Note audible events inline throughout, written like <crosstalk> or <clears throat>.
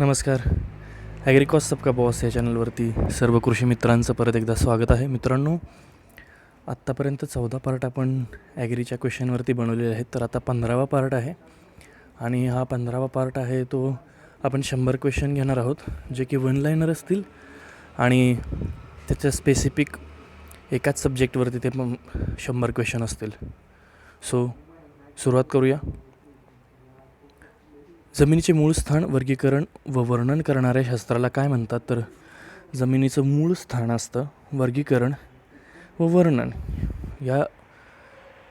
नमस्कार. ॲग्रिकॉस सबका बॉस या चॅनलवरती सर्व कृषी मित्रांचं परत एकदा स्वागत आहे. मित्रांनो आत्तापर्यंत चौदा पार्ट आपण ॲग्रीच्या क्वेश्चनवरती बनवलेले आहेत तर आता पंधरावा पार्ट आहे. आणि हा पंधरावा पार्ट आहे तो आपण शंभर क्वेश्चन घेणार आहोत जे की वन लाईनर असतील. आणि त्याच्या स्पेसिफिक एकाच सब्जेक्टवरती ते पण शंभर क्वेश्चन असतील. सो सुरुवात करूया. जमिनीचे मूळ स्थान वर्गीकरण व वर्णन करणाऱ्या शास्त्राला काय म्हणतात? तर जमिनीचं मूळ स्थान असतं वर्गीकरण व वर्णन. या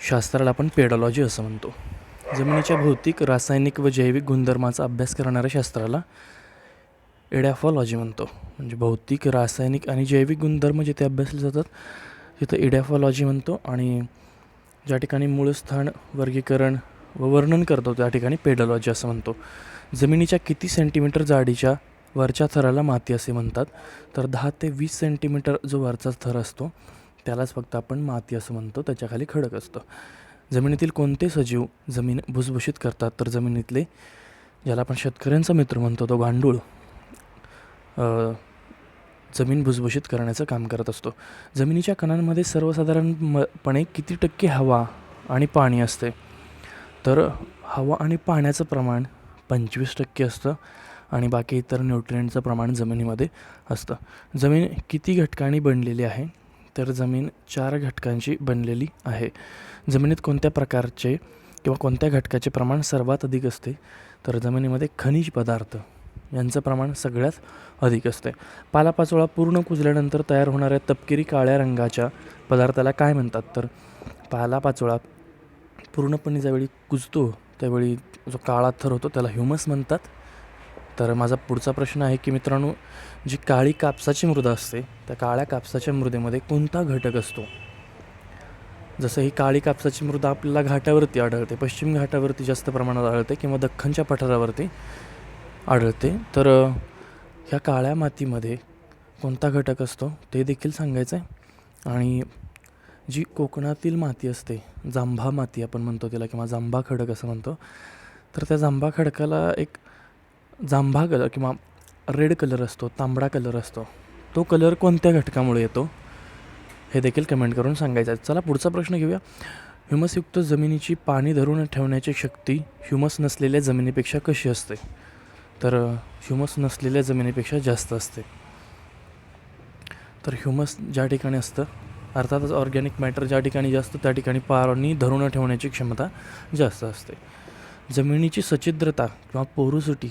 शास्त्राला आपण पेडॉलॉजी असं म्हणतो. जमिनीच्या भौतिक रासायनिक व जैविक गुणधर्माचा अभ्यास करणाऱ्या शास्त्राला एडॅफॉलॉजी म्हणतो. म्हणजे भौतिक रासायनिक आणि जैविक गुणधर्म जिथे अभ्यासले जातात तिथं इडॅफॉलॉजी म्हणतो. आणि ज्या ठिकाणी मूळ स्थान वर्गीकरण व वर्णन करतो त्या ठिकाणी पेडॉलॉजी असं म्हणतो. जमिनीच्या किती सेंटीमीटर जाडीच्या वरच्या थराला माती असे म्हणतात. तर दहा ते वीस सेंटीमीटर जो वरचा थर असतो त्यालाच फक्त आपण माती असं म्हणतो. त्याच्याखाली खडक असतं. जमिनीतील कोणते सजीव जमीन भुसभुशीत करतात? तर जमिनीतले ज्याला आपण शेतकऱ्यांचा मित्र म्हणतो तो गांडूळ जमीन भुसभुशीत करण्याचं काम करत असतो. जमिनीच्या कणांमध्ये सर्वसाधारणपणे किती टक्के हवा आणि पाणी असते? तर हवा आणि पाण्याचं प्रमाण पंचवीस टक्के असतं आणि बाकी इतर न्यूट्रियंटचं प्रमाण जमिनीमध्ये असतं. जमीन किती घटकांनी बनलेली आहे? तर जमीन चार घटकांची बनलेली आहे. जमिनीत कोणत्या प्रकारचे किंवा कोणत्या घटकाचे प्रमाण सर्वात अधिक असते? तर जमिनीमध्ये खनिज पदार्थ यांचं प्रमाण सगळ्यात अधिक असते. पालापाचोळा पूर्ण कुजल्यानंतर तयार होणाऱ्या तपकिरी काळ्या रंगाच्या पदार्थाला काय म्हणतात? तर पालापाचोळा पूर्णपणे ज्यावेळी कुजतो त्यावेळी जो काळा थर होतो त्याला ह्युमस म्हणतात. तर माझा पुढचा प्रश्न आहे की मित्रांनो जी काळी कापसाची मृदा असते त्या काळ्या कापसाच्या मृदेमध्ये कोणता घटक असतो? जसं ही काळी कापसाची मृदा आपल्याला घाटावरती आढळते पश्चिम घाटावरती जास्त प्रमाणात आढळते किंवा दख्खनच्या पठारावरती आढळते. तर ह्या काळ्या मातीमध्ये कोणता घटक असतो ते देखील सांगायचं आहे आणि जी कोकणातील माती असते जांभा माती आपण म्हणतो त्याला किंवा जांभा खडक असं म्हणतो तर त्या जांभा खडकाला एक जांभा कलर किंवा रेड कलर असतो तांबडा कलर असतो. तो कलर कोणत्या घटकामुळे येतो? हे देखील कमेंट करून सांगायचं आहे. चला पुढचा प्रश्न घेऊया. ह्युमसयुक्त जमिनीची पाणी धरून ठेवण्याची शक्ती ह्युमस नसलेल्या जमिनीपेक्षा कशी असते? तर ह्युमस नसलेल्या जमिनीपेक्षा जास्त असते. तर ह्युमस ज्या ठिकाणी असतं अर्थातच ऑर्गॅनिक मॅटर ज्या ठिकाणी जास्त त्या ठिकाणी पाणी धरून ठेवण्याची क्षमता जास्त असते. जमिनीची सच्छिद्रता किंवा पोरोसिटी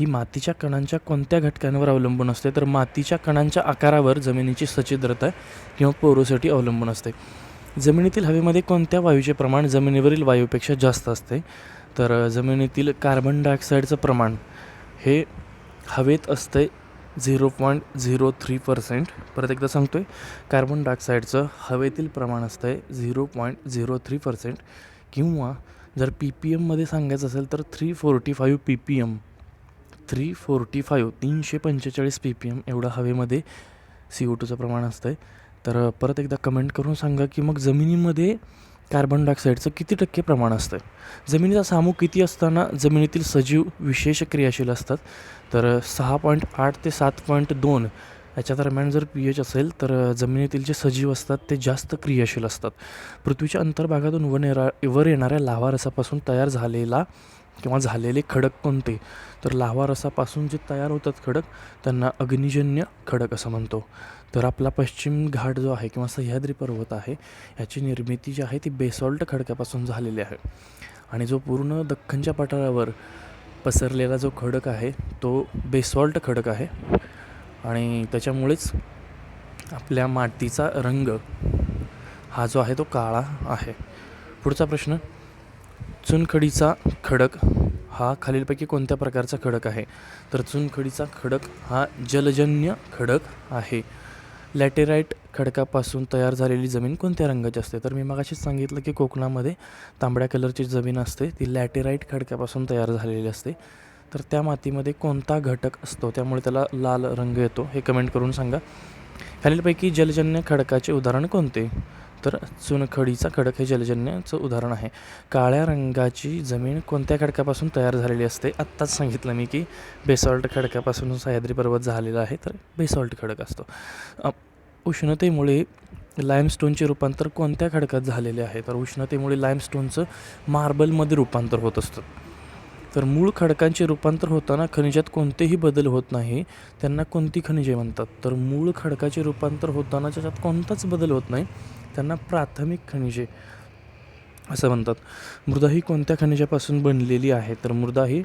ही मातीच्या कणांच्या कोणत्या घटकांवर अवलंबून असते? तर मातीच्या कणांच्या आकारावर जमिनीची सच्छिद्रता किंवा पोरोसिटी अवलंबून असते. जमिनीतील हवेमध्ये कोणत्या वायूचे प्रमाण जमिनीवरील वायूपेक्षा जास्त असते? तर जमिनीतील कार्बन डायऑक्साईडचं प्रमाण हे हवेत असते zero point zero three percent. परत एकदा सांगतो आहे कार्बन डायऑक्साईडचं हवेतील प्रमाण असतं आहे zero point zero three percent. किंवा जर पी पी एममध्ये सांगायचं असेल तर three forty five P P M. Three forty five तीनशे पंचेचाळीस पी पी एम एवढं हवेमध्ये सी ओ टूचं प्रमाण असतं आहे तर परत एकदा कमेंट करून सांगा की मग जमिनीमध्ये कार्बन डायऑक्साईडचं किती टक्के प्रमाण असतं जमिनीचा सामू किती असताना जमिनीतील सजीव विशेष क्रियाशील असतात? तर सहा पॉईंट आठ ते सात पॉईंट दोन याच्या दरम्यान जर पी एच असेल तर जमिनीतील जे सजीव असतात ते जास्त क्रियाशील असतात. पृथ्वीच्या अंतर्भागातून वर येरा वर येणाऱ्या लावा रसापासून तयार झालेला किंवा झालेले खडक कोणते? तर लावा रसापासून जे तयार होतात खडक त्यांना अग्निजन्य खडक असं म्हणतो. तर आपला पश्चिम घाट जो आहे किंवा सह्याद्री पर्वत आहे याची निर्मिती जी आहे ती बेसॉल्ट खडकापासून झालेली आहे. आणि जो पूर्ण दख्खनच्या पठारावर पसरलेला जो खडक आहे तो बेसॉल्ट खडक आहे. आणि त्याच्यामुळेच आपल्या मातीचा रंग हा जो आहे तो काळा आहे. पुढचा प्रश्न चुनखडीचा खडक हा खालीलपैकी कोणत्या प्रकारचा खडक आहे? तर चुनखडीचा खडक हा जलजन्य खडक आहे. लॅटेराईट खडकापासून तयार झालेली जमीन कोणत्या रंगाची असते? तर मी मगाशीच सांगितलं की कोकणामध्ये तांबड्या कलरची जमीन असते. ती लॅटेराईट खडकापासून तयार झालेली असते. तर त्या मातीमध्ये कोणता घटक असतो? त्यामुळे त्याला लाल रंग येतो. हे कमेंट करून सांगा. खालीलपैकी जलजन्य खडकाचे उदाहरण कोणते? तर चुनखडीचा खडक हे जलजन्याचं उदाहरण आहे. काळ्या रंगाची जमीन कोणत्या खडकापासून तयार झालेली असते? आत्ताच सांगितलं मी की बेसॉल्ट खडकापासून सह्याद्री पर्वत झालेला आहे तर बेसॉल्ट खडक असतो. उष्णतेमुळे लाईमस्टोनचे रूपांतर कोणत्या खडकात झालेले आहे? तर उष्णतेमुळे लाईमस्टोनचं मार्बलमध्ये रूपांतर होत असतं. तर मूळ खडकांचे रूपांतर होताना खनिजात कोणतेही बदल होत नाही त्यांना कोणती खनिजे म्हणतात? तर मूळ खडकाचे रूपांतर होताना त्याच्यात कोणताच बदल होत नाही. त्यांना प्राथमिक खनिजे असं म्हणतात. मृदा ही कोणत्या खनिजापासून बनलेली आहे? तर मृदा ही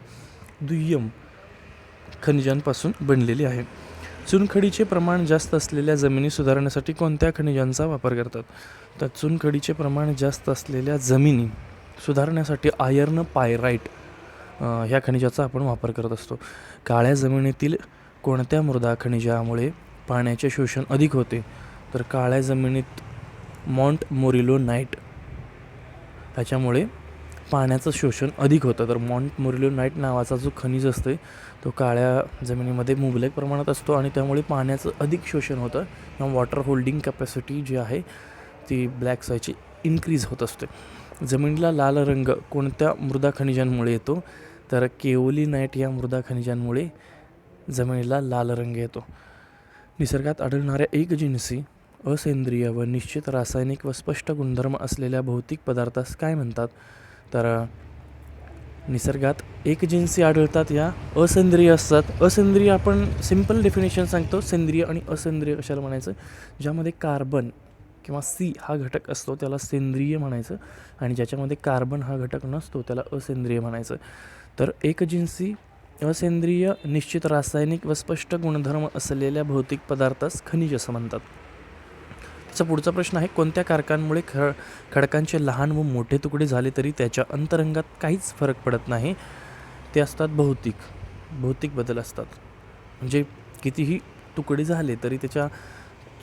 दुय्यम खनिजांपासून बनलेली आहे. चुनखडीचे प्रमाण जास्त असलेल्या जमिनी सुधारण्यासाठी कोणत्या खनिजांचा वापर करतात? तर चुनखडीचे प्रमाण जास्त असलेल्या जमिनी सुधारण्यासाठी आयर्न पायराईट ह्या खनिजाचा आपण वापर करत असतो. काळ्या जमिनीतील कोणत्या मृदा खनिजामुळे पाण्याचे शोषण अधिक होते? तर काळ्या जमिनीत मॉन्ट मोरिलो नाईट. त्याच्यामुळे पाण्याचं शोषण अधिक होतं. तर मॉन्ट मोरिलो नाईट नावाचा जो खनिज असते तो काळ्या जमिनीमध्ये मुबलक प्रमाणात असतो आणि त्यामुळे पाण्याचं अधिक शोषण होतं. किंवा वॉटर होल्डिंग कॅपॅसिटी जी आहे ती ब्लॅक सॉयची इन्क्रीज होत असते. जमिनीला लाल रंग कोणत्या मृदा खनिजांमुळे येतो? तर केओली नाईट या मृदा खनिजांमुळे जमिनीला लाल रंग येतो. निसर्गात आढळणाऱ्या एकजिन्सी असेंद्रिय व निश्चित रासायनिक व स्पष्ट गुणधर्म असलेल्या भौतिक पदार्थास काय म्हणतात? तर निसर्गात निसर्गात एकजिन्सी आढळतात या असेंद्रिय असतात. असेंद्रिय आपण सिंपल डेफिनेशन सांगतो सेंद्रिय आणि असेंद्रिय कशाला म्हणायचं? ज्यामध्ये कार्बन किंवा सी हा घटक असतो त्याला सेंद्रिय म्हणायचं आणि ज्याच्यामध्ये कार्बन हा घटक नसतो त्याला असेंद्रिय म्हणायचं. तर एकजिन्सी असेंद्रिय निश्चित रासायनिक व स्पष्ट गुणधर्म असलेल्या भौतिक पदार्थास खनिज असं म्हणतात. त्याचा पुढचा प्रश्न आहे कोणत्या कारकांमुळे ख खडकांचे लहान व मोठे तुकडे झाले तरी त्याच्या अंतरंगात काहीच फरक पडत नाही? ते असतात भौतिक. भौतिक बदल असतात. म्हणजे कितीही तुकडे झाले तरी त्याच्या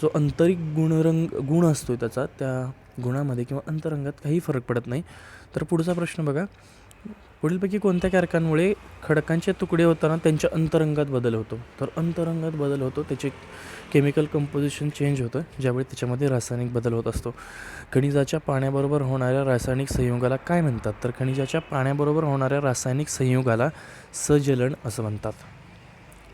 जो आंतरिक गुणरंग गुण असतो त्याचा त्या गुणामध्ये किंवा अंतरंगात काही फरक पडत नाही. तर पुढचा प्रश्न बघा. पुढीलपैकी कोणत्या कारकांमुळे खडकांचे तुकडे होताना त्यांच्या अंतरंगात बदल होतो? तर अंतरंगात बदल होतो त्याचे केमिकल कंपोजिशन चेंज होतं ज्यावेळी त्याच्यामध्ये रासायनिक बदल होत असतो. खनिजाच्या पाण्याबरोबर होणाऱ्या रासायनिक संयोगाला काय म्हणतात? तर खनिजाच्या पाण्याबरोबर होणाऱ्या रासायनिक संयोगाला सजलन असं म्हणतात.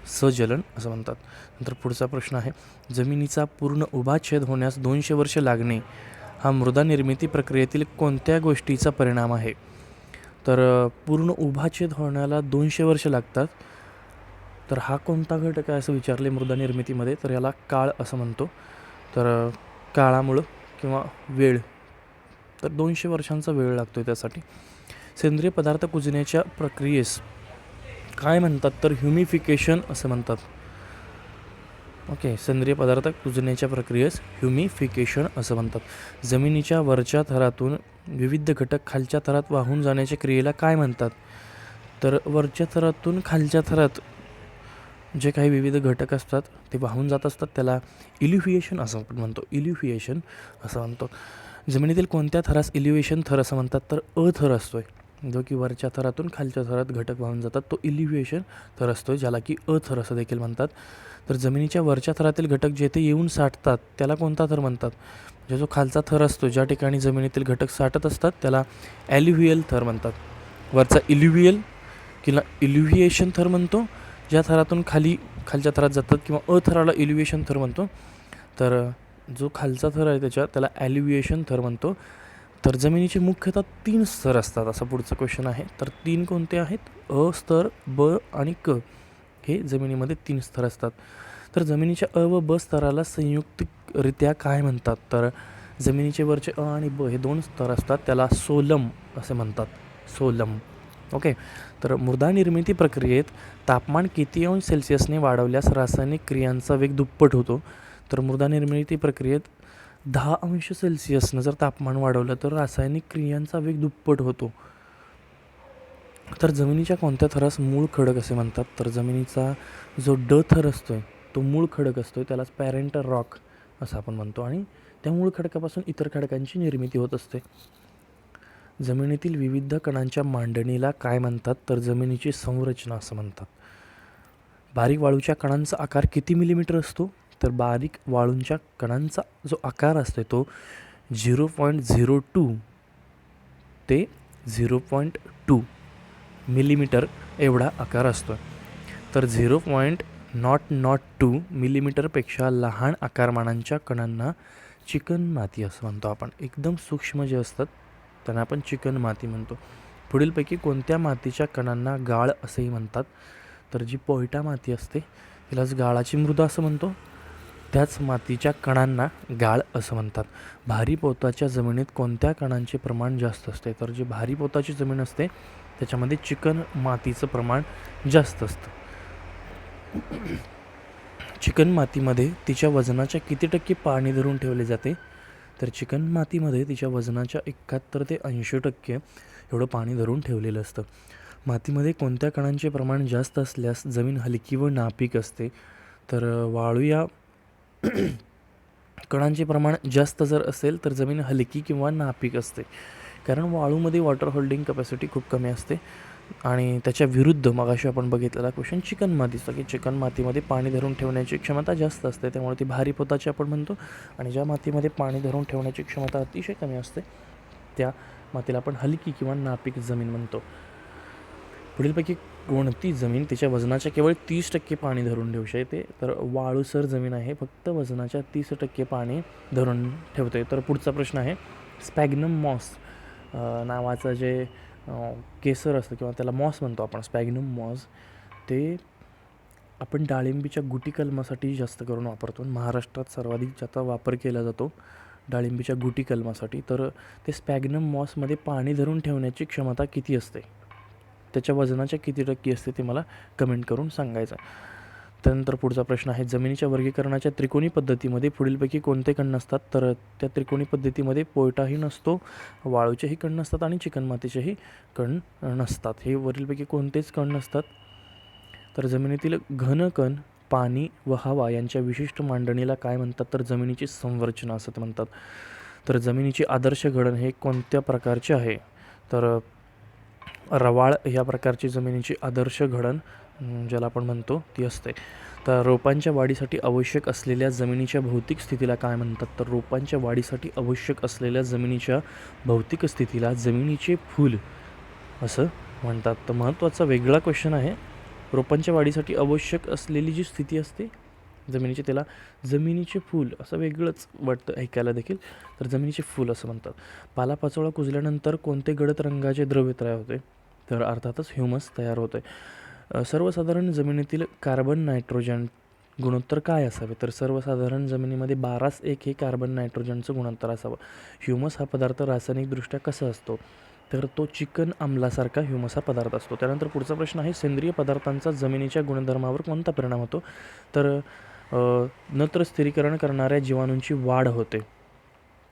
सजलन असं म्हणतात. नंतर पुढचा प्रश्न आहे. जमिनीचा पूर्ण उभा छेद होण्यास दोनशे वर्ष लागणे हा मृदा निर्मिती प्रक्रियेतील कोणत्या गोष्टीचा परिणाम आहे? तर पूर्ण उभाछेद होण्याला दोनशे वर्ष लागतात. तर हा कोणता घटक आहे असं विचारले मृदा निर्मितीमध्ये? तर याला काळ असं म्हणतो. तर काळामुळं किंवा वेळ. तर दोनशे वर्षांचा वेळ लागतो आहे त्यासाठी. सेंद्रिय पदार्थ कुजण्याच्या प्रक्रियेस काय म्हणतात? तर ह्युमिफिकेशन असं म्हणतात. ओके सेंद्रिय पदार्थ कुजण्याच्या प्रक्रियेस ह्युमिफिकेशन असं म्हणतात. जमिनीच्या वरच्या थरातून विविध घटक खालच्या थरात वाहून जाण्याच्या क्रियेला काय म्हणतात? तर वरच्या थरातून खालच्या थरात जे काही विविध घटक असतात ते वाहून जात असतात त्याला इल्युफिएशन असं आपण म्हणतो. इल्युफिएशन असं म्हणतो. जमिनीतील कोणत्या थरास इल्युएशन थर असं म्हणतात? तर अ थर असतो आहे जो की वरच्या थरातून खालच्या थरात घटक वाहून जातात तो इल्युएशन थर असतो ज्याला की अ थर असं देखील म्हणतात. तर जमिनीच्या वरच्या थरातील घटक जेथे येऊन साठतात त्याला कोणता थर म्हणतात? म्हणजे जो खालचा थर असतो ज्या ठिकाणी जमिनीतील घटक साठत असतात त्याला ॲल्युव्हियल थर म्हणतात. वरचा इल्युव्हियल किंवा इल्युव्हिएशन थर म्हणतो ज्या थरातून खाली खालच्या थरात जातात किंवा अ थराला इल्युएशन थर म्हणतो. तर जो खालचा थर आहे त्याच्या त्याला ॲल्युएशन थर म्हणतो. तर जमिनीचे मुख्यतः तीन स्तर असतात असा पुढचा क्वेश्चन आहे. तर तीन कोणते आहेत? अ स्तर ब आणि क. हे जमिनीमध्ये तीन स्तर असतात. तर जमिनीच्या अ व ब स्तराला संयुक्तरित्या काय म्हणतात? तर जमिनीचे वरचे अ आणि ब हे दोन स्तर असतात. त्याला सोलम असे म्हणतात. सोलम. ओके? तर मृदा निर्मिती प्रक्रियेत तापमान किती अंश सेल्सिअसने वाढवल्यास रासायनिक क्रियांचा वेग दुप्पट होतो? तर मृदा निर्मिती प्रक्रियेत दहा अंश सेल्सिअसनं जर तापमान वाढवलं तर रासायनिक क्रियांचा वेग दुप्पट होतो. तर जमिनीच्या कोणत्या थरास मूळ खडक असे म्हणतात? तर जमिनीचा जो ड थर आहे तो मूळ खडक असतो आहे त्यालाच पॅरेंटर रॉक असं आपण म्हणतो. आणि त्या मूळ खडकापासून इतर खडकांची निर्मिती होत असते. जमिनीतील विविध कणांच्या मांडणीला काय म्हणतात? तर जमिनीची संरचना असं म्हणतात. बारीक वाळूच्या कणांचा आकार किती मिलीमीटर असतो? तर बारीक वाळूंच्या कणांचा जो आकार असतो तो झिरो पॉईंट झिरो टू ते झिरो पॉईंट टू मिलीमीटर एवढा आकार असतो तर zero point nought nought two मिलीमीटरपेक्षा लहान आकारमानांच्या कणांना चिकन माती असं म्हणतो आपण. एकदम सूक्ष्म जे असतात त्यांना आपण चिकन माती म्हणतो. पुढीलपैकी कोणत्या मातीच्या कणांना गाळ असंही म्हणतात? तर जी पोयटा माती असते तिलाच गाळाची मृदा असं म्हणतो. त्याच मातीच्या कणांना गाळ असं म्हणतात. भारी पोताच्या जमिनीत कोणत्या कणांचे प्रमाण जास्त असते? तर जी भारी पोताची जमीन असते त्याच्यामध्ये चिकन मातीचं प्रमाण जास्त असतं. चिकन मातीमध्ये तिच्या वजनाच्या किती टक्के पाणी धरून ठेवले जाते? तर चिकन मातीमध्ये तिच्या वजनाच्या एकाहत्तर ते ऐंशी टक्के एवढं पाणी धरून ठेवलेलं असतं. मातीमध्ये कोणत्या कणांचे प्रमाण जास्त असल्यास जमीन हलकी व नापीक असते? तर वाळू या <clears throat> कणांचे प्रमाण जास्त जर असेल तर जमीन हलकी किंवा नापीक असते. कारण वाळूमध्ये वॉटर होल्डिंग कपॅसिटी खूप कमी असते. आणि त्याच्या विरुद्ध मगाशी आपण बघितलेला क्वेश्चन चिकन मातीचा की चिकन मातीमध्ये पाणी धरून ठेवण्याची क्षमता जास्त असते. त्यामुळे ती भारी पोताची आपण म्हणतो. आणि ज्या मातीमध्ये पाणी धरून ठेवण्याची क्षमता अतिशय कमी असते त्या मातीला आपण हलकी किंवा नापीक जमीन म्हणतो. पुढीलपैकी कोणती जमीन तिच्या वजनाच्या केवळ तीस टक्के पाणी धरून ठेवू शकते? तर वाळूसर जमीन आहे. फक्त वजनाच्या तीस टक्के पाणी धरून ठेवते. तर पुढचा प्रश्न आहे स्पॅग्नम मॉस नावाचं जे केसर असतं किंवा त्याला मॉस म्हणतो आपण स्पॅग्नम मॉस ते आपण डाळिंबीच्या गुटी कलमासाठी जास्त करून वापरतो. महाराष्ट्रात सर्वाधिक ज्याचा वापर केला जातो डाळिंबीच्या गुटी कलमासाठी तर ते स्पॅग्नम मॉसमध्ये पाणी धरून ठेवण्याची क्षमता किती असते? त्याच्या वजनाच्या किती टक्के असते ते मला कमेंट करून सांगायचं त्यानंतर पुढचा प्रश्न आहे. जमिनीच्या वर्गीकरणाच्या त्रिकोणी पद्धतीमध्ये पुढीलपैकी कोणते कण नसतात? तर त्या त्रिकोणी पद्धतीमध्ये पोयटाही नसतो वाळूचेही कण नसतात आणि चिकणमातीचेही कण नसतात. हे वरीलपैकी कोणतेच कण नसतात. तर जमिनीतील घन कण पाणी व हवा यांच्या विशिष्ट मांडणीला काय म्हणतात? तर जमिनीची संरचना असं ते म्हणतात. तर जमिनीची आदर्श घडण हे कोणत्या प्रकारचे आहे? तर रवाळ या प्रकारची जमिनीची आदर्श घडण ज्याला आपण म्हणतो ती असते. तर रोपांच्या वाढीसाठी आवश्यक असलेल्या जमिनीच्या भौतिक स्थितीला काय म्हणतात? तर रोपांच्या वाढीसाठी आवश्यक असलेल्या जमिनीच्या भौतिक स्थितीला जमिनीचे फूल असं म्हणतात. तर महत्त्वाचा वेगळा क्वेश्चन आहे रोपांच्या वाढीसाठी आवश्यक असलेली जी स्थिती असते जमिनीची त्याला जमिनीचे फूल असं वेगळंच वाटतं ऐकायला देखील. तर जमिनीचे फूल असं म्हणतात. पालापाचोळा कुजल्यानंतर कोणते गडद रंगाचे द्रव्य तयार होते? तर अर्थातच ह्युमस तयार होते सर्वसाधारण जमिनीतील कार्बन नायट्रोजन गुणोत्तर काय असावे? तर सर्वसाधारण जमिनीमध्ये बारास एक हे कार्बन नायट्रोजनचं गुणोत्तर असावं. ह्युमस हा पदार्थ रासायनिकदृष्ट्या कसा असतो? तर तो चिकन आम्लासारखा ह्युमस हा पदार्थ असतो. त्यानंतर पुढचा प्रश्न आहे सेंद्रिय पदार्थांचा जमिनीच्या गुणधर्मावर कोणता परिणाम होतो? तर नत्र स्थिरीकरण करणाऱ्या जीवाणूंची वाढ होते.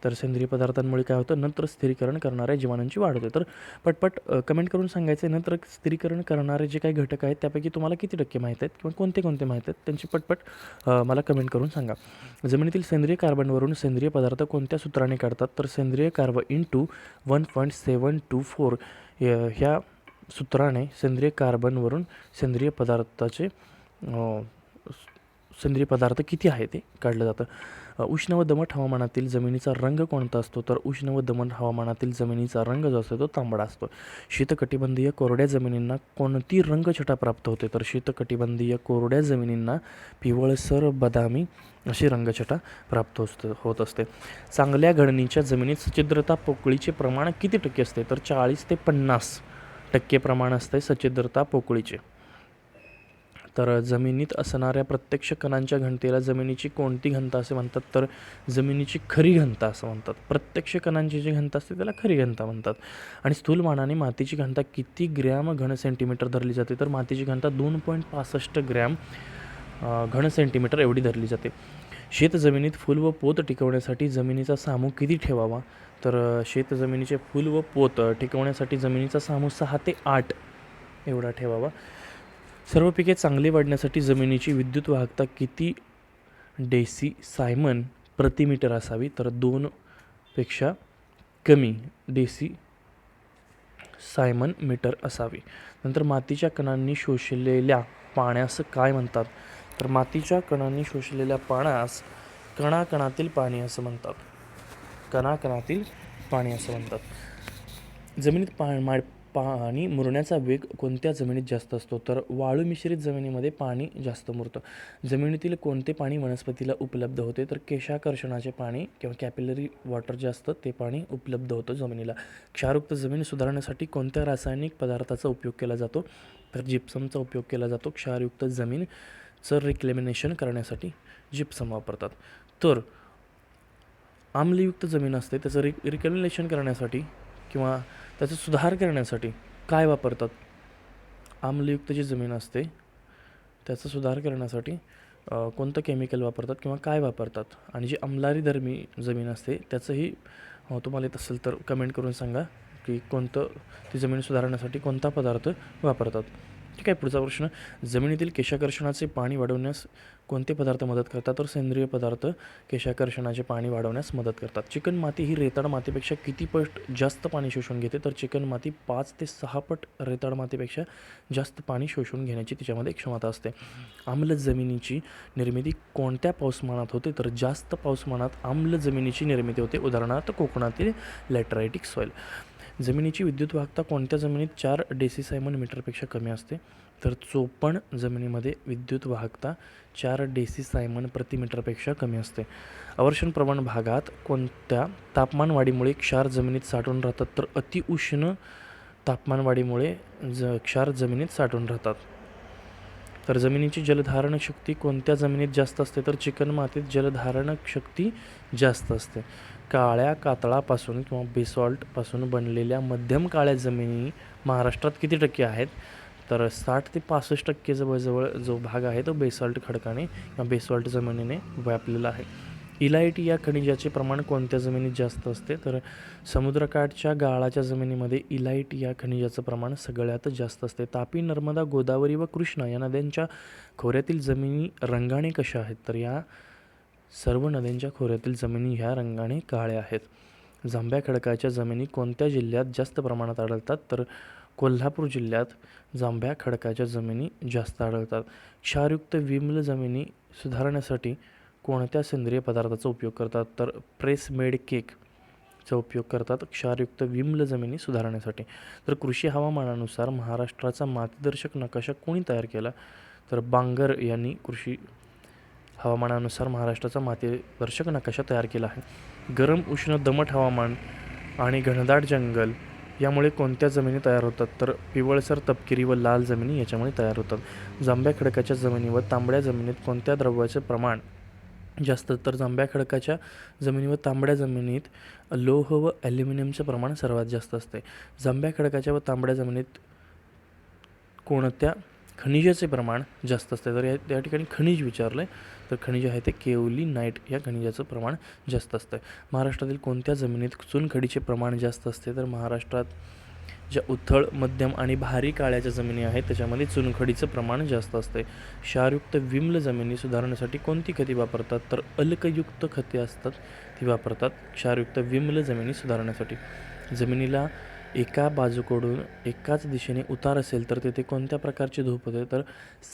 तर सेंद्रिय पदार्थांमुळे काय होतं? नंतर स्थिरीकरण करणाऱ्या जीवाणूंची वाढ होते. तर पटपट कमेंट करून सांगायचं आहे नंतर स्थिरीकरण करणारे जे काही घटक आहेत त्यापैकी तुम्हाला किती टक्के माहीत आहेत किंवा कोणते कोणते माहीत आहेत त्यांची पटपट मला कमेंट करून सांगा. जमिनीतील सेंद्रिय कार्बनवरून सेंद्रिय पदार्थ कोणत्या सूत्राने काढतात? तर सेंद्रिय carb into one point seven two four ह्या सूत्राने सेंद्रिय कार्बनवरून सेंद्रिय पदार्थाचे सेंद्रिय पदार्थ किती आहे ते काढलं जातं. उष्ण व दमट हवामानातील जमिनीचा रंग कोणता असतो? तर उष्ण व दमट हवामानातील जमिनीचा रंग जो असतो तो तांबडा असतो. शीतकटिबंधीय कोरड्या जमिनींना कोणती रंगछटा प्राप्त होते? तर शीतकटिबंधीय कोरड्या जमिनींना पिवळसर बदामी अशी रंगछटा प्राप्त होत होत असते. चांगल्या घडणीच्या जमिनीत सच्छिद्रता पोकळीचे प्रमाण किती टक्के असते? तर चाळीस ते पन्नास टक्के प्रमाण असते सच्छिद्रता पोकळीचे. तर जमिनीत असणाऱ्या प्रत्यक्ष कणांच्या घनतेला जमिनीची कोणती घनता असे म्हणतात? तर जमिनीची खरी घनता असं म्हणतात. प्रत्यक्ष कणांची जी घनता असते त्याला खरी घनता म्हणतात. आणि स्थूलमानाने मातीची घनता किती ग्रॅम घन सेंटीमीटर धरली जाते? तर मातीची घनता दोन पॉईंट पासष्ट ग्रॅम घन सेंटीमीटर एवढी धरली जाते. शेतजमिनीत फुल व पोत टिकवण्यासाठी जमिनीचा सामू किती ठेवावा? तर शेतजमिनीचे फुल फूल व पोत टिकवण्यासाठी जमिनीचा सामू सहा ते आठ एवढा ठेवावा. सर्व पिके चांगली वाढण्यासाठी जमिनीची विद्युत वाहकता किती डेसी सायमन प्रति मीटर असावी? तर दोनपेक्षा कमी डेसी सायमन मीटर असावी. नंतर मातीच्या कणांनी शोषलेल्या पाण्यास काय म्हणतात? तर मातीच्या कणांनी शोषलेल्या पाण्यास कणाकणातील पाणी असं म्हणतात. कणाकणातील पाणी असं म्हणतात. जमिनीत पा मा पाणी मुरण्याचा वेग कोणत्या जमिनीत जास्त असतो? तर वाळू मिश्रित जमिनीमध्ये पाणी जास्त मुरतं. जमिनीतील कोणते पाणी वनस्पतीला उपलब्ध होते? तर केशाकर्षणाचे पाणी किंवा कॅपिलरी वॉटर जे असतं ते पाणी उपलब्ध होतं जमिनीला. क्षारयुक्त जमीन सुधारण्यासाठी कोणत्या रासायनिक पदार्थाचा उपयोग केला जातो? तर जिप्समचा उपयोग केला जातो. क्षारयुक्त जमीनचं रिक्लेमिनेशन करण्यासाठी जिप्सम वापरतात. तर आम्लयुक्त जमीन असते त्याचं रिक रिकलेशन करण्यासाठी किंवा त्याचा सुधार करण्यासाठी काय वापरतात? आम्लयुक्त जी जमीन असते. त्याचा सुधार करण्यासाठी कोणतं केमिकल वापरतात किंवा काय वापरतात? आणि जी अंमलारी धर्मी जमीन असते त्याचंही तुम्हाला येत असेल तर कमेंट करून सांगा की कोणतं ती जमीन सुधारण्यासाठी कोणता पदार्थ वापरतात. ठीक आहे पुढचा प्रश्न. जमिनीतील केशाकर्षणाचे पाणी वाढवण्यास कोणते पदार्थ मदत करतात? तर सेंद्रिय पदार्थ केशाकर्षणाचे पाणी वाढवण्यास मदत करतात. चिकन माती ही रेताड मातीपेक्षा किती पट जास्त पाणी शोषून घेते? तर चिकन माती पाच ते सहा पट रेताड मातीपेक्षा जास्त पाणी शोषून घेण्याची तिच्यामध्ये क्षमता असते. आम्ल जमिनीची निर्मिती कोणत्या पाऊसमानात होते? तर जास्त पाऊसमानात आम्ल जमिनीची निर्मिती होते उदाहरणार्थ कोकणातील लॅटरायटिक सॉईल जमिनीची विद्युत वाहकता कोणत्या जमिनीत चार डेसिसायमन मीटरपेक्षा कमी असते? तर चोपण जमिनीमध्ये विद्युत वाहकता चार डेसिसायमन प्रति मीटरपेक्षा कमी असते. अवर्षण प्रमाण भागात कोणत्या तापमानवाढीमुळे क्षार जमिनीत साठून राहतात? तर अतिउष्ण तापमानवाढीमुळे ज क्षार जमिनीत साठून राहतात. तर जमिनीची जलधारण शक्ती कोणत्या जमिनीत जास्त असते? तर चिकणमातीत जलधारण शक्ती जास्त असते. काळ्या कातळापासून किंवा बेसॉल्टपासून बनलेल्या मध्यम काळ्या जमिनी महाराष्ट्रात किती टक्के आहेत? तर साठ ते पासष्ट टक्के जवळजवळ जो भाग आहे तो बेसॉल्ट खडकाने किंवा बेसॉल्ट जमिनीने व्यापलेला आहे. इलाईट या खनिजाचे प्रमाण कोणत्या जमिनीत जास्त असते? तर समुद्रकाठच्या गाळाच्या जमिनीमध्ये इलाईट या खनिजाचं प्रमाण सगळ्यात जास्त असते. तापी नर्मदा गोदावरी व कृष्णा या नद्यांच्या खोऱ्यातील जमिनी रंगाने कशा आहेत? तर या सर्व नद्यांच्या खोऱ्यातील जमिनी ह्या रंगाने काळ्या आहेत. जांभ्या खडकाच्या जमिनी कोणत्या जिल्ह्यात जास्त प्रमाणात आढळतात? तर कोल्हापूर जिल्ह्यात जांभ्या खडकाच्या जमिनी जास्त आढळतात. क्षारयुक्त विम्ल जमिनी सुधारण्यासाठी कोणत्या सेंद्रिय पदार्थाचा उपयोग करतात? तर प्रेस मेड केकचा उपयोग करतात क्षारयुक्त विम्ल जमिनी सुधारण्यासाठी. तर कृषी हवामानानुसार महाराष्ट्राचा मातीदर्शक नकाशा कोणी तयार केला? तर बांगर यांनी कृषी हवामानानुसार महाराष्ट्राचा मातीदर्शक नकाशा तयार केला आहे. गरम उष्ण दमट हवामान आणि घनदाट जंगल यामुळे कोणत्या जमिनी तयार होतात? तर पिवळसर तपकिरी व लाल जमिनी याच्यामुळे तयार होतात. जांभ्या खडकाच्या जमिनी व तांबड्या जमिनीत कोणत्या द्रव्याचे प्रमाण जास्त? तर जांभ्या खडकाच्या जमिनी व तांबड्या जमिनीत लोह व ॲल्युमिनियमचे प्रमाण सर्वात जास्त असते. जांभ्या खडकाच्या व तांबड्या जमिनीत कोणत्या खनिजाचे प्रमाण जास्त असते? तर या त्या ठिकाणी खनिज विचारलं आहे तर खनिज आहे ते केवली नाईट या खनिजाचं प्रमाण जास्त असतं महाराष्ट्रातील कोणत्या जमिनीत चुनखडीचे प्रमाण जास्त असते? तर महाराष्ट्रात ज्या उथळ मध्यम आणि भारी काळ्याच्या जमिनी आहेत त्याच्यामध्ये चुनखडीचं प्रमाण जास्त असते क्षारयुक्त विम्ल जमिनी सुधारण्यासाठी कोणती खते वापरतात? तर अल्कयुक्त खते असतात ती वापरतात. क्षारयुक्त विम्ल जमिनी सुधारण्यासाठी. जमिनीला एका बाजूकडून एकाच दिशेने उतार असेल तर तेथे कोणत्या प्रकारची धूप होते? तर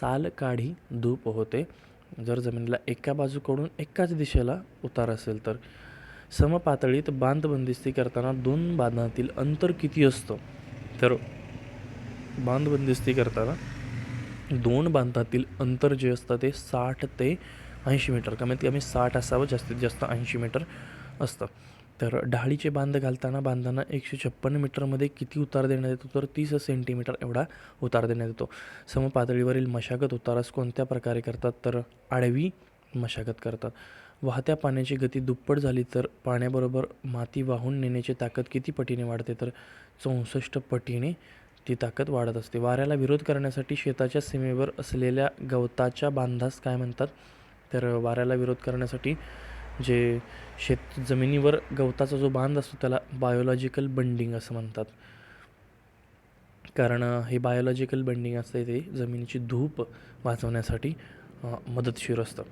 साल काढी धूप होते. जर जमिनीला एका बाजूकडून एकाच दिशेला उतार असेल तर समपातळीत बांध बंदिस्ती करताना दोन बांधातील अंतर किती असतं? तर बांध बंदिस्ती करताना दोन बांधातील अंतर जे असतं ते साठ ते ऐंशी मीटर. कमीत कमी साठ असावं जास्तीत जास्त ऐंशी मीटर असतं. तर ढाळीचे बांध घालताना बांधांना एकशे छप्पन्न मीटरमध्ये किती उतार देण्यात येतो? तर तीस सेंटीमीटर एवढा उतार देण्यात येतो. समपातळीवरील मशागत उतारास कोणत्या प्रकारे करतात? तर आडवी मशागत करतात. वाहत्या पाण्याची गती दुप्पट झाली तर पाण्याबरोबर माती वाहून नेण्याची ताकद किती पटीने वाढते? तर चौसष्ट पटीने ती ताकद वाढत असते. वाऱ्याला विरोध करण्यासाठी शेताच्या सीमेवर असलेल्या गवताच्या बांधास काय म्हणतात? तर वाऱ्याला विरोध करण्यासाठी जे शेत जमिनीवर गवताचा जो बांध असतो त्याला बायोलॉजिकल बंडिंग असं म्हणतात. कारण हे बायोलॉजिकल बंडिंग असते ते जमिनीची धूप वाचवण्यासाठी मदतशीर असतं.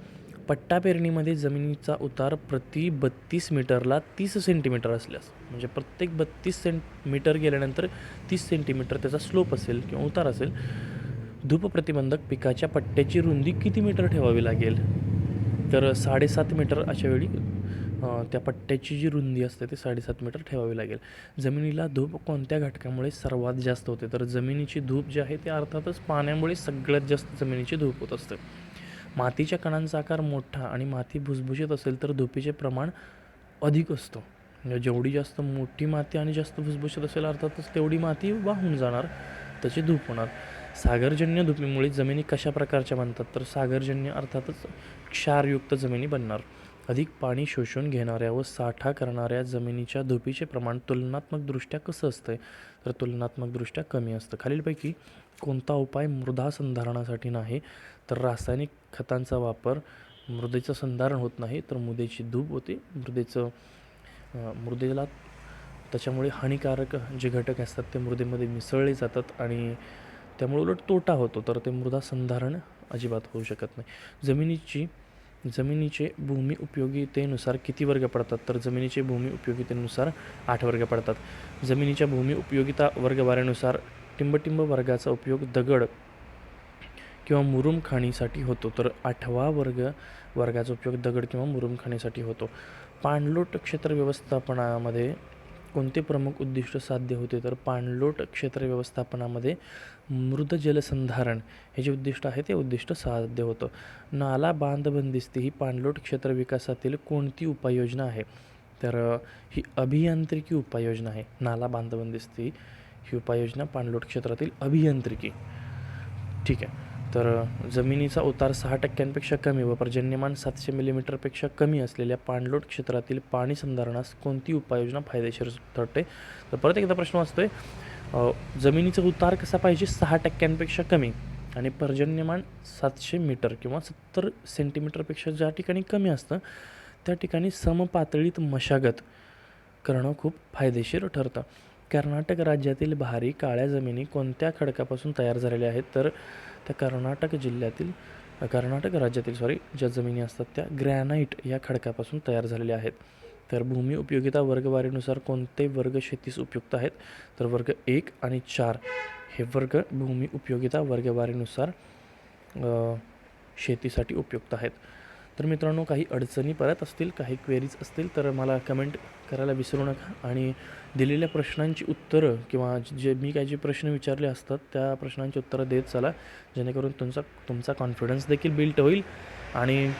पट्टा पेरणीमध्ये जमिनीचा उतार प्रति बत्तीस मीटरला तीस सेंटीमीटर असल्यास म्हणजे प्रत्येक बत्तीस सेंटीमीटर गेल्यानंतर तीस सेंटीमीटर त्याचा स्लोप असेल किंवा उतार असेल धूप प्रतिबंधक पिकाच्या पट्ट्याची रुंदी किती मीटर ठेवावी लागेल? तर साडेसात मीटर अशा वेळी त्या पट्ट्याची जी रुंदी असते ती साडेसात मीटर ठेवावी लागेल. जमिनीला धूप कोणत्या घटकामुळे सर्वात जास्त होते? तर जमिनीची धूप जी आहे ते अर्थातच पाण्यामुळे सगळ्यात जास्त जमिनीची धूप होत असते. मातीच्या कणांचा आकार मोठा आणि माती भुसभुशीत असेल तर धुपीचे प्रमाण अधिक असतं. म्हणजे जेवढी जास्त मोठी माती आणि जास्त भुसभुशीत असेल अर्थातच तेवढी माती वाहून जाणार त्याची धूप होणार. सागरजन्य धुपीमुळे जमिनी कशा प्रकारच्या बनतात? तर सागरजन्य अर्थातच क्षारयुक्त जमिनी बनणार. अधिक पाणी शोषून घेणाऱ्या व साठा करणाऱ्या जमिनीच्या धुपीचे प्रमाण तुलनात्मकदृष्ट्या कसं असतं तर तुलनात्मकदृष्ट्या कमी असतं. खालीलपैकी कोणता उपाय मृदा संधारणासाठी नाही तर रासायनिक खतांचा वापर मृदेचं संधारण होत नाही तर मृदेची धूप होते. मृदेचं मृदेला त्याच्यामुळे हानिकारक जे घटक असतात ते मृदेमध्ये मिसळले जातात आणि त्यामुळे उलट तोटा होतो. तर ते मृदा संधारण अजिबात होऊ शकत नाही. जमिनीची जमिनीचे भूमी उपयोगितेनुसार किती वर्ग पडतात? तर जमिनीचे भूमी उपयोगितेनुसार आठ वर्ग पडतात. जमिनीच्या भूमी उपयोगिता वर्गवाऱ्यानुसार टिंबटिंब वर्गाचा उपयोग दगड किंवा मुरुम खाणीसाठी होतो. तर आठवा वर्ग वर्गाचा उपयोग दगड किंवा मुरुम खाणीसाठी होतो. पाणलोट क्षेत्र व्यवस्थापनामध्ये कोणते प्रमुख उद्दिष्ट साध्य होते? तर पाणलोट क्षेत्र व्यवस्थापनामध्ये मृद जलसंधारण हे जे उद्दिष्ट आहे ते उद्दिष्ट साध्य होतं. नाला बांध बंदिस्ती ही पाणलोट क्षेत्र विकासातील कोणती उपाययोजना आहे? तर ही अभियांत्रिकी उपाययोजना आहे. नाला बांधबंदिस्ती ही उपाययोजना पाणलोट क्षेत्रातील अभियांत्रिकी. ठीक आहे. तर जमिनीचा उतार सहा टक्क्यांपेक्षा कमी व पर्जन्यमान सातशे मिलीमीटरपेक्षा कमी असलेल्या पाणलोट क्षेत्रातील पाणी संधारणास कोणती उपाययोजना फायदेशीर ठरते? तर परत एकदा प्रश्न वाचतोय जमिनीचा उतार कसा पाहिजे? सहा टक्क्यांपेक्षा कमी आणि पर्जन्यमान सातशे मीटर किंवा सत्तर सेंटीमीटरपेक्षा ज्या ठिकाणी कमी असतं त्या ठिकाणी समपातळीत मशागत करणं खूप फायदेशीर ठरतं. कर्नाटक राज्यातील भारी काळ्या जमिनी कोणत्या खडकापासून तयार झालेल्या आहेत? तर त्या कर्नाटक जिल्ह्यातील कर्नाटक राज्यातील सॉरी ज्या जमिनी असतात त्या ग्रॅनाईट या खडकापासून तयार झालेल्या आहेत. तर भूमी उपयोगिता वर्गवारीनुसार कोणते वर्ग शेतीस उपयुक्त आहेत? तर वर्ग एक आणि चार हे वर्ग भूमी उपयोगिता वर्गवारीनुसार शेतीसाठी उपयुक्त आहेत. तर मित्रांनो काही अडचणी परत असतील काही क्वेरीज असतील तर मला कमेंट करायला विसरू नका. आणि दिलेल्या प्रश्नांची उत्तरं किंवा जे मी काही जे प्रश्न विचारले असतात त्या प्रश्नांची उत्तरं देत चला. जेणेकरून तुमचा तुमचा कॉन्फिडन्स देखील बिल्ट होईल. आणि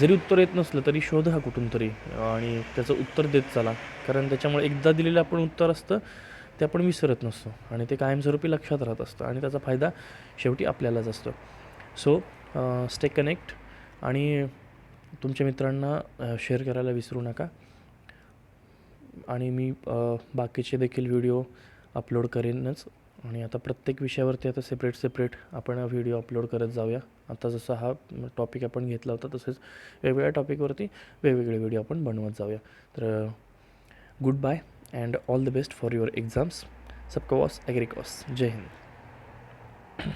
जरी उत्तर येत नसलं तरी शोधा कुठून तरी. आणि त्याचं उत्तर देत चला. कारण त्याच्यामुळे एकदा दिलेलं आपण उत्तर असतं ते आपण विसरत नसतो. आणि ते कायमस्वरूपी लक्षात राहत असतं. आणि त्याचा फायदा शेवटी आपल्यालाच असतो. सो स्टे कनेक्ट आणि तुमच्या मित्रांना uh, शेअर करायला विसरू नका. आणि मी बाकीचे देखील व्हिडिओ अपलोड करेनच. आणि आता प्रत्येक विषयावरती आता सेपरेट सेपरेट आपण व्हिडिओ अपलोड करत जाऊया. आता जसा हा टॉपिक आपण घेतला होता तसेच वेगवेगळ्या टॉपिकवरती वेगवेगळे व्हिडिओ आपण बनवत जाऊया. तर good bye and all the best for your exams सबका वॉस ॲग्रिकॉस जय हिंद.